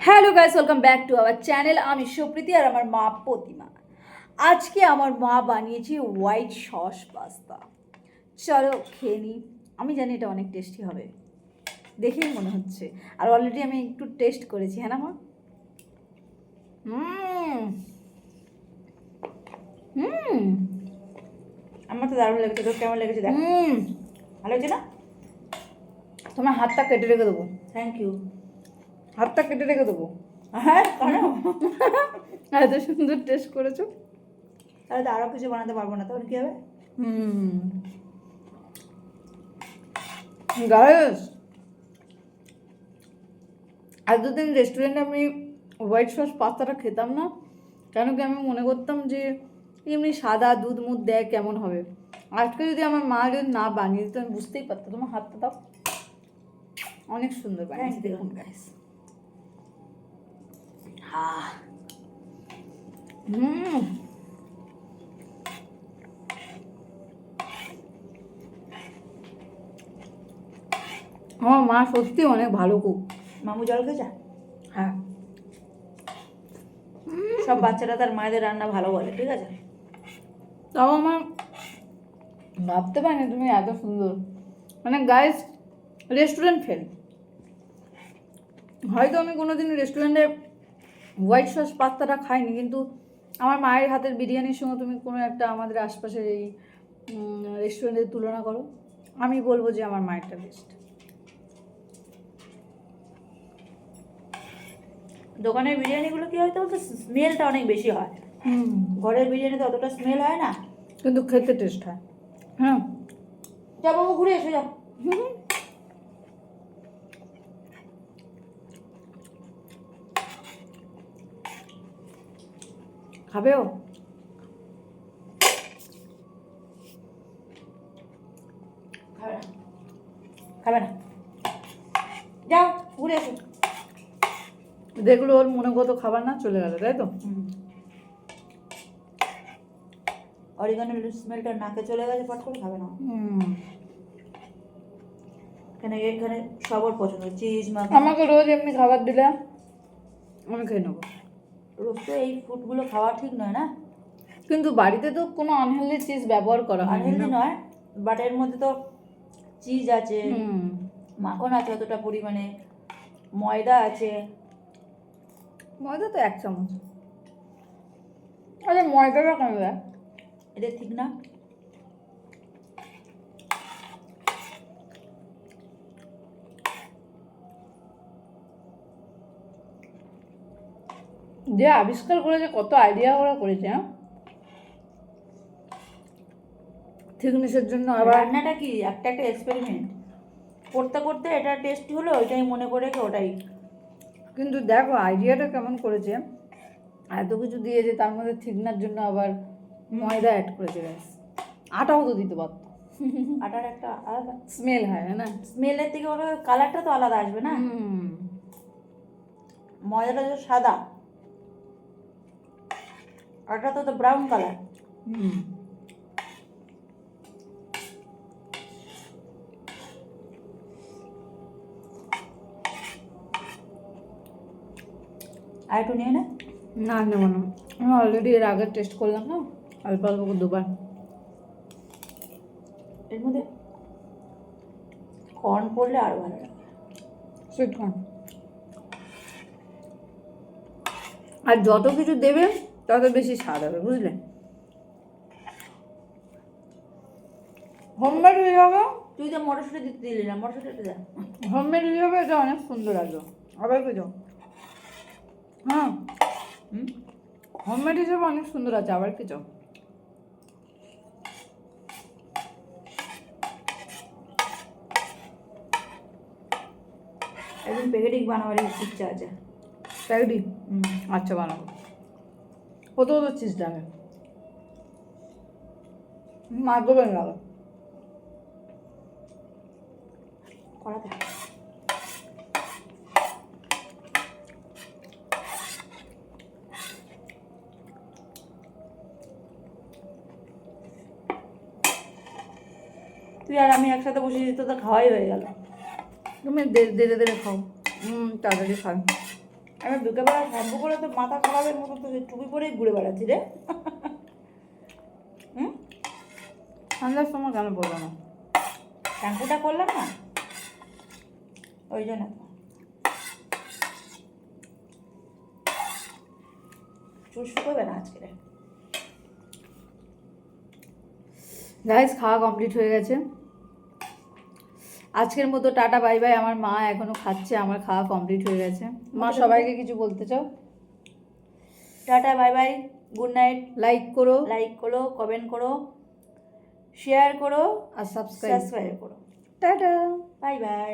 Hello guys welcome back to our channel আমি সুপ্রীতি আর আমার মা প্রতিমা। আজকে আমার মা বানিয়েছে হোয়াইট সস পাস্তা চলো খেয়ে নিই। আমি জানি এটা অনেক টেস্টি হবে। দেখেই মনে হচ্ছে। আর অলরেডি আমি একটু টেস্ট করেছি হ্যাঁ না মা? হুম। হুম। আমার তো দারুণ লেগেছে তোর কেমন লেগেছে দেখ। হুম। ভালো হয়েছে না? তোমার হাতটা কেটে রেখে দেবো। থ্যাংক ইউ হাতটা কেটে রেখে দেবো। হ্যাঁ এত সুন্দর টেস্ট করেছ। তাহলে তো আরও কিছু বানাতে পারব না তখন কী হবে? হুম। এতদিন রেস্টুরেন্টে আমি হোয়াইট সস পাস্তাটা খেতাম না। কেন কি আমি মনে করতাম যে এমনি সাদা দুধ মুধ দেয় কেমন হবে? আজকে যদি আমার মা যদি না বানিয়ে দিত আমি বুঝতেই পারতাম। তোমার হাতটা দাও। অনেক সুন্দর বানিয়েছে. দেখুন। গাইস হ্যাঁ হুম। আমার মা সত্যি অনেক ভালো কুক মামু জল খেয়েছা? হ্যাঁ। সব বাচ্চারা তার মায়েদের রান্না ভালো বলে ঠিক আছে? তাও আমার ভাবতে পারিনি তুমি এত সুন্দর। মানে গাইস রেস্টুরেন্ট ফেল হয়তো আমি কোনোদিন রেস্টুরেন্টে হোয়াইট সস পাস্তাটা খাইনি কিন্তু আমার মায়ের হাতের বিরিয়ানির সঙ্গে তুমি কোনো একটা আমাদের আশপাশের এই রেস্টুরেন্টের তুলনা করো। আমি বলব যে আমার মায়েরটা বেস্ট দোকানের বিরিয়ানিগুলো কী হয় তো বলতো? স্মেলটা অনেক বেশি হয়। হুম। ঘরের বিরিয়ানিতে অতটা স্মেল হয় না? কিন্তু খেতে টেস্ট হয়। হ্যাঁ যাব ঘুরে এসে যাও। খাবেও? খাবে না। যাও ঘুরে এসো। দেখল ওর মনে কত খাবার না চলে গেল তাই তো? অরিগানোর স্মেলটা নাকে চলে গেছে পট করে খাবে না। এখানে এখানে সবার পছন্দ চিজ মাখ। আমাকে রোজ এমনি খাবার দিলে আমি খেয়ে নেব। রোজ তো এই ফুডগুলো খাওয়া ঠিক নয় না? কিন্তু বাড়িতে তো কোনো আনহেলদি চিজ ব্যবহার করা হয় আনহেলদি নয় বাট এর মধ্যে তো চিজ আছে মাখন আছে অতটা পরিমাণে ময়দা আছে। ময়দা তো এক চামচ। আরে ময়দাটা কেন দেয়? এটা ঠিক না। যে আবিষ্কার করেছে কত আইডিয়া ওরা করেছে হ্যাঁ? থিকনেসের জন্য আবার রান্নাটা কি? একটা একটা এক্সপেরিমেন্ট করতে করতে এটা টেস্টি হলো ওইটাই মনে করে ওটাই। কিন্তু দেখো আইডিয়াটা কেমন করেছে? এত কিছু দিয়েছে তার মধ্যে থিকনার জন্য আবার ময়দা অ্যাড করেছে ব্যাস। আটাও তো দিতে পারতো। আটার একটা আলাদা স্মেল হয় না? স্মেলের থেকে ওর কালারটা তো আলাদা আসবে না? হুম। ময়দাটা তো সাদা আটা তো তো ব্রাউন কালার হুম। আর একটু নিয়ে না। না নেব না। আমি অলরেডি এর আগে টেস্ট করলাম না অল্প অল্প করে দুবার। এর মধ্যে কর্ন পড়লে আরও ভালো লাগে। সুইট কর্ন আর যত কিছু দেবে তত বেশি স্বাদ হবে বুঝলে? হোমমেড হিসাবে তুই তো মটরশুঁটি দিতে দিলি না মটরশুঁটি দেয় হোমমেড হিসাবে এটা অনেক সুন্দর লাগল আবার কিছু হ্যাঁ। হুম? হোমমেড হিসাবে অনেক সুন্দর আছে আবার কিছু একদিন প্যাকেটিং বানাবার ইচ্ছা আছে। প্যাকেটি? হুম আচ্ছা বানাবো। কত কত চিজ ডাবে মাইক্রোওয়েভ লাগো করাতে তুই আর আমি একসাথে বসে তো তো খাওয়াই হয়ে গেল। তুমি ধীরে ধীরে খাও। হুম তাড়াতাড়ি খাও। আমি বিকেলবেলা শ্যাম্পু করে তো মাথা খারাপের মতো তো টুপি পরেই ঘুরে বেড়াচ্ছি রে। হুম? ঠান্ডার সময় কেন বলব না? শ্যাম্পুটা করলাম না? ওই জন্য। চুল শুকোবে না আজকে রে। গাইস খাওয়া কমপ্লিট হয়ে গেছে। আজকের মতো টাটা বাই বাই। আমার মা এখনও খাচ্ছে আমার খাওয়া কমপ্লিট হয়ে গেছে। মা সবাইকে কিছু বলতে চাও? Tata bye bye. Good night. Like করো। লাইক করো কমেন্ট করো শেয়ার করো আর সাবস্ক্রাইব সাবস্ক্রাইব করো। টাটা। Bye bye.